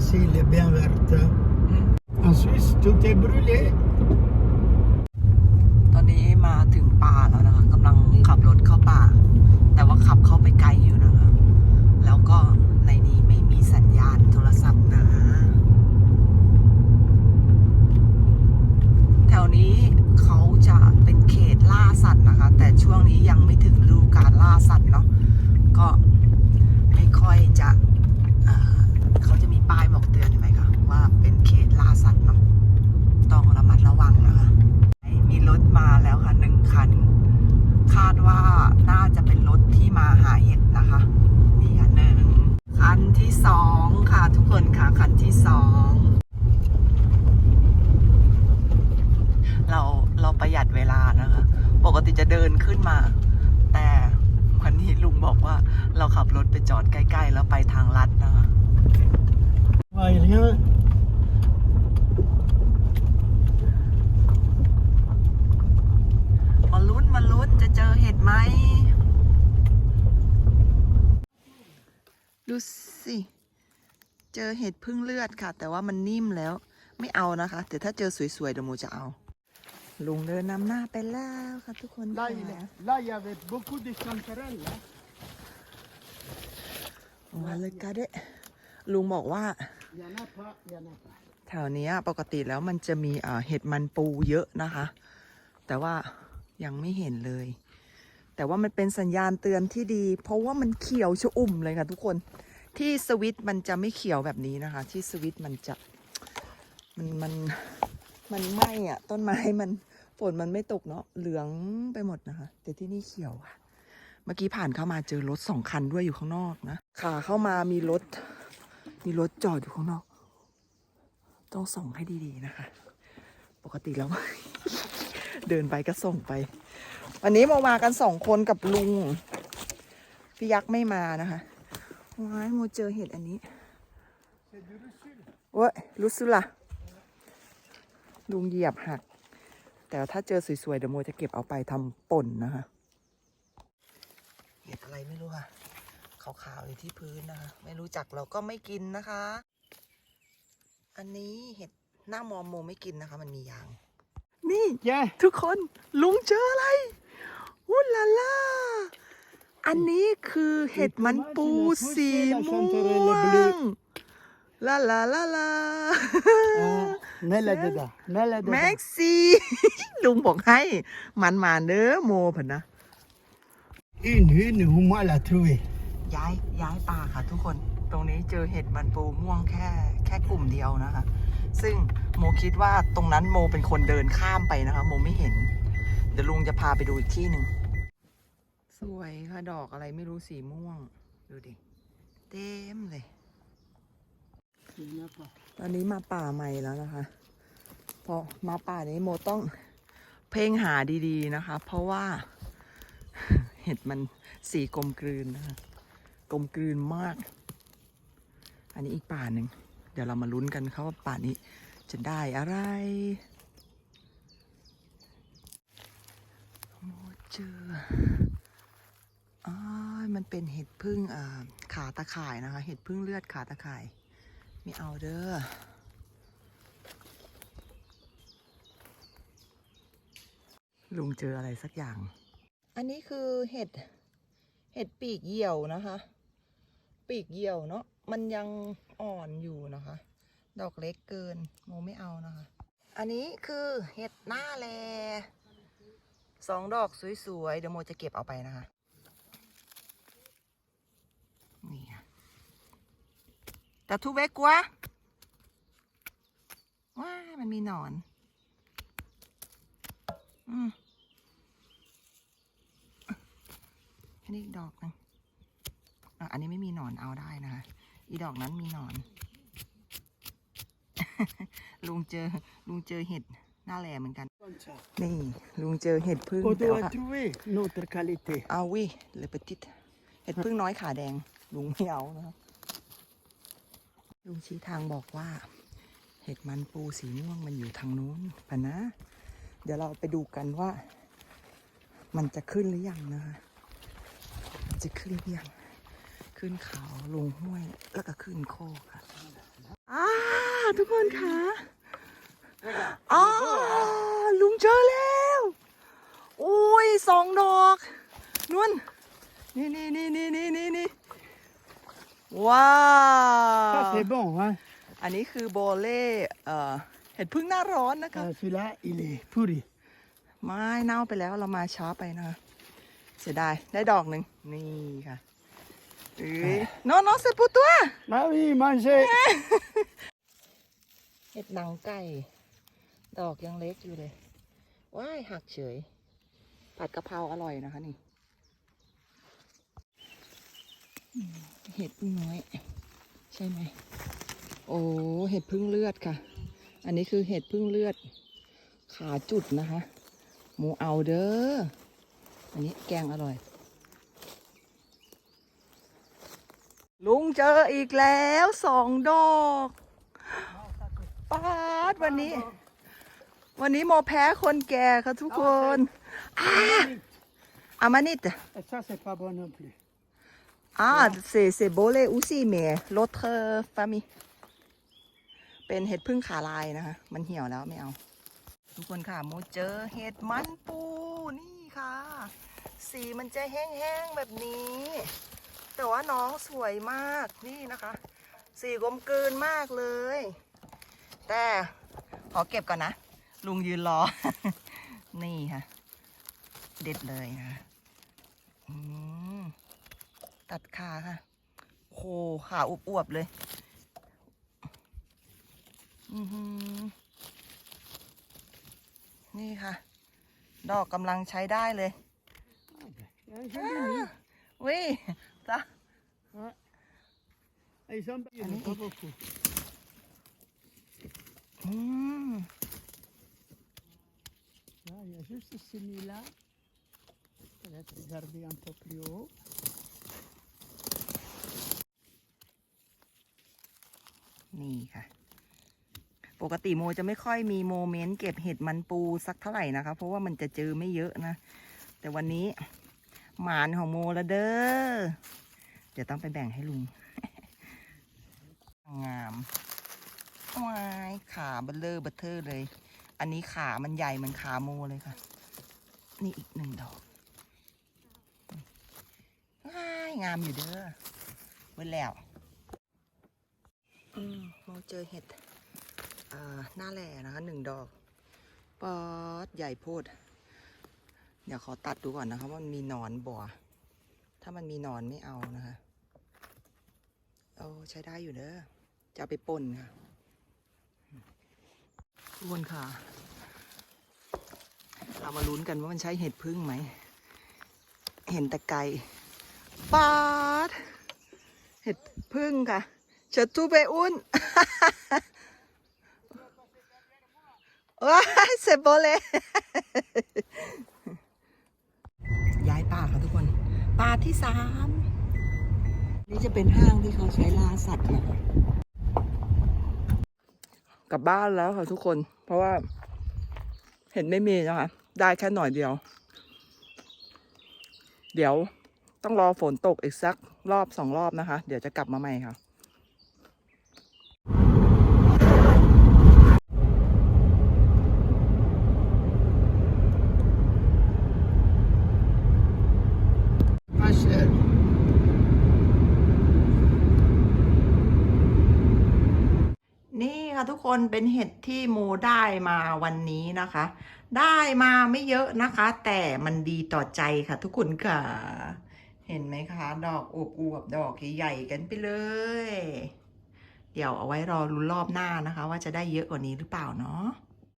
ici, les bains vertes. Mm. En Suisse, tout est brûlé. ตอนนี้มาถึงป่าแล้วนะคะกำลังขับรถเข้าป่า แต่ว่าขับเข้าไปไกลอยู่นะคะ แล้วก็ในนี้ไม่มีสัญญาณโทรศัพท์นะแถวนี้เขาจะเป็นเขตล่าสัตว์นะคะ แต่ช่วงนี้ยังไม่ถึงฤดูการล่าสัตว์เนาะ เดินขึ้นมา แต่วันนี้ลุงบอกว่าเราขับรถไปจอดใกล้ ๆ แล้วไปทางลัดนะคะ Ouais, rien. มาลุ้นมาลุ้นจะเจอเห็ดไหม ดูสิ เจอเห็ดพึ่งเลือดค่ะ แต่ว่ามันนิ่มแล้ว ไม่เอานะคะ แต่ถ้าเจอสวยๆเดี๋ยวโมจะเอา ลุงเดินนำหน้าไปแล้วค่ะทุกคน Là, ค่ะ il est- là, il y avait beaucoup de chanterelles. Là. มาเลยกะเดะลุงบอกว่า Il n'y en a pas, il n'y en a pas. แถวเนี้ยปกติแล้วมันจะมีเอ่อเห็ดมันปูเยอะนะคะ แต่ว่ายังไม่เห็นเลย แต่ว่ามันเป็นสัญญาณเตือนที่ดี เพราะว่ามันเขียวชอุ่มเลยค่ะทุกคนที่สวิตช์มันจะไม่เขียวแบบนี้นะคะ ที่สวิตช์มันจะมันมัน มันไหม้อะต้นไม้มันฝนมันไม่ตกเนาะเหลืองไปหมดนะคะ แต่ที่นี่เขียวค่ะเมื่อกี้ผ่านเข้ามาเจอรถสองคันด้วยอยู่ข้างนอกนะขาเข้ามามีรถ มีรถจอดอยู่ข้างนอก ต้องส่องให้ดีๆนะคะ ปกติแล้ว เดินไปก็ส่งไป วันนี้โมมากันสองคนกับลุง พี่ยักษ์ไม่มานะคะว้ายโมเจอเห็ดอันนี้เว้ยรุสุล่ะ ลุงเหยียบหัก แต่ถ้าเจอสวยๆเดี๋ยวโมจะเก็บเอาไปทำป่นนะคะเห็ดอะไรไม่รู้ค่ะขาวๆอยู่ที่พื้นนะคะ ไม่รู้จักเราก็ไม่กินนะคะ อันนี้เห็ดหน้ามอมโมไม่กินนะคะ มันมียาง นี่ Tiens, ทุกคนลุงเจออะไรวุ้ลาล่าอันนี้คือเห็ดมันปูสีม่วง ลาลาลาลา euh, mets-la dedans. Mets-la dedans. แม็กซี่ลุงบอกให้มันมาเนื้อโมผันนะ Une, une, ou moi l'a trouvée. ย้ายย้ายป่าค่ะทุกคน ตรงนี้เจอเห็ดมันปูม่วงแค่แค่กลุ่มเดียวนะคะ ซึ่งโมคิดว่าตรงนั้นโมเป็นคนเดินข้ามไปนะคะ โมไม่เห็น เดี๋ยวลุงจะพาไปดูอีกที่หนึ่งสวยค่ะดอกอะไรไม่รู้สีม่วง ดูดิ เต็มเลย Il n'y en a pas. ตอนนี้มาป่าใหม่แล้วนะคะ พอมาป่านี้โมต้องเพ่งหาดีๆนะคะ เพราะว่าเห็ดมันสีกลมกลืนนะคะกลมกลืนมาก อันนี้อีกป่าหนึ่ง เดี๋ยวเรามาลุ้นกันครับว่าป่านี้จะได้อะไรโมเจออ้ายมันเป็นเห็ดพึ่งอ่าขาตะข่ายนะคะ เห็ดพึ่งเลือดขาตะข่าย ไม่เอาเด้อลุงเจออะไรสักอย่าง อันนี้คือเห็ด เห็ดปีกเหี่ยวนะคะ ปีกเหี่ยวเนาะ มันยังอ่อนอยู่นะคะ ดอกเล็กเกินโมไม่เอานะคะ อันนี้คือเห็ดหน้าแลสองดอกสวยๆ เดี๋ยวโมจะเก็บเอาไปนะคะ นี่ค่ะ แต่ทุเวกัวว้ายมันมีหนอน อืมอันนี้อีกดอกหนึงอะอันนี้ไม่มีหนอนเอาได้นะคะ อีดอกนั้นมีหนอน ลุงเจอ ลุงเจอเห็ดหน้าแหลเหมือนกัน Comme ça. นี่ ลุงเจอเห็ดพึ่ง On แต่ doit ว่า trouver notre qualité. เอาวิเลปติตเห็ดพึ่งน้อยขาแดง ลุงไม่เอานะครับ ลุงชี้ทางบอกว่า เห็ดมันปูสีม่วงมันอยู่ทางนู้นปะนะ เดี๋ยวเราไปดูกันว่า มันจะขึ้นหรือยังนะคะจะขึ้นหรือยังขึ้นเขาลงห้วยแล้วก็ขึ้นโคกค่ะอ้าทุกคนคะอ๋อลุงเจอแล้วโอ้ยสองดอกนวลนี่นี่นี่นี่นี่นี่นี่ ว้า Ça ว c'est bon, hein. อันนี้คือโบเล่เอ่อเห็ดพึ่งหน้าร้อนนะคะ Euh, Celui-là, il est pourri. ไม่เน่าไปแล้วเรามาช้าไปนะคะเสียดายได้ดอกหนึ่งนี่ค่ะเอ้ยน้องน้องเสร็จปูตัว Ah oui, mangez. เห็ดหนังไก่ ดอกยังเล็กอยู่เลยว้ายหักเฉย ผัดกะเพราอร่อยนะคะนี่อืม เห็ดพึ่งน้อย ใช่ไหม โอ้เห็ดพึ่งเลือดค่ะ อันนี้คือเห็ดพึ่งเลือด ขาจุดนะคะ หมูเอาเด้อ อันนี้แกงอร่อย ลุงเจออีกแล้วสองดอกปาดวันนี้ วันนี้โมแพ้คนแก่ค่ะทุกคนอ่าอามานิด Et ça, c'est pas bon non plus. อ่าเซเซโบเลอูซี่เมลดเธอฟามีเป็นเห็ดพึ่งขาลายนะคะ มันเหี่ยวแล้วไม่เอา ทุกคนค่ะโมเจอเห็ดมันปูนี่ค่ะ สีมันจะแห้งๆแบบนี้ แต่ว่าน้องสวยมากนี่นะคะ สีกลมกลืนมากเลย แต่ขอเก็บก่อนนะ ลุงยืนรอ นี่ค่ะ เด็ดเลยนะคะอืม ตัดขาค่ะโหขาอวบๆเลย อือหือ นี่ค่ะ ดอกกำลังใช้ได้เลย Un joli, วิจ้ะ hein. Et Ils sont il y en a Allez. pas beaucoup. อืม Là, il y a juste celui-là. Peut-être garder un peu plus haut. นี่ค่ะ ปกติโมจะไม่ค่อยมีโมเมนต์เก็บเห็ดมันปูสักเท่าไหร่นะคะ เพราะว่ามันจะเจอไม่เยอะนะ แต่วันนี้หมานของโมละเด้อ เดี๋ยวต้องไปแบ่งให้ลุง งามวายขาเบลเลอร์เบลเทอร์เลย อันนี้ขามันใหญ่เหมือนขาโมเลยค่ะ นี่อีกหนึ่งดอกวายงามอยู่เด้อ เว้แล้วอืมโมเจอเห็ดอ่าหน้าแหล่นะคะหนึ่งดอกปอดใหญ่โพด เดี๋ยวขอตัดดูก่อนนะคะว่ามันมีหนอนบ่อถ้ามันมีหนอนไม่เอานะคะเอาใช้ได้อยู่เด้อจะไปป่นค่ะทุกคนค่ะ เรามาลุ้นกันว่ามันใช้เห็ดพึ่งไหม เห็นแต่ไกลปาด เห็ดพึ่งค่ะเชิดทูเปอุ้นว้ายเซโบเลย้ายป่าค่ะทุกคนป่าที่สามนี่จะเป็นห้างที่เขาใช้ล่าสัตว์นะกลับบ้านแล้วค่ะทุกคน เพราะว่า เห็นไม่มีนะคะ ได้แค่หน่อยเดียว เดี๋ยว ต้องรอฝนตกอีกสักรอบสองรอบนะคะ เดี๋ยวจะกลับมาใหม่ค่ะ นี่ค่ะทุกคนเป็นเห็ดที่โมได้มาวันนี้นะคะ ได้มาไม่เยอะนะคะ แต่มันดีต่อใจค่ะทุกคนค่ะ เห็นไหมคะ ดอกอวบๆดอกใหญ่ๆกันไปเลย เดี๋ยวเอาไว้รอรุ้นรอบหน้านะคะ ว่าจะได้เยอะกว่านี้หรือเปล่าเนาะ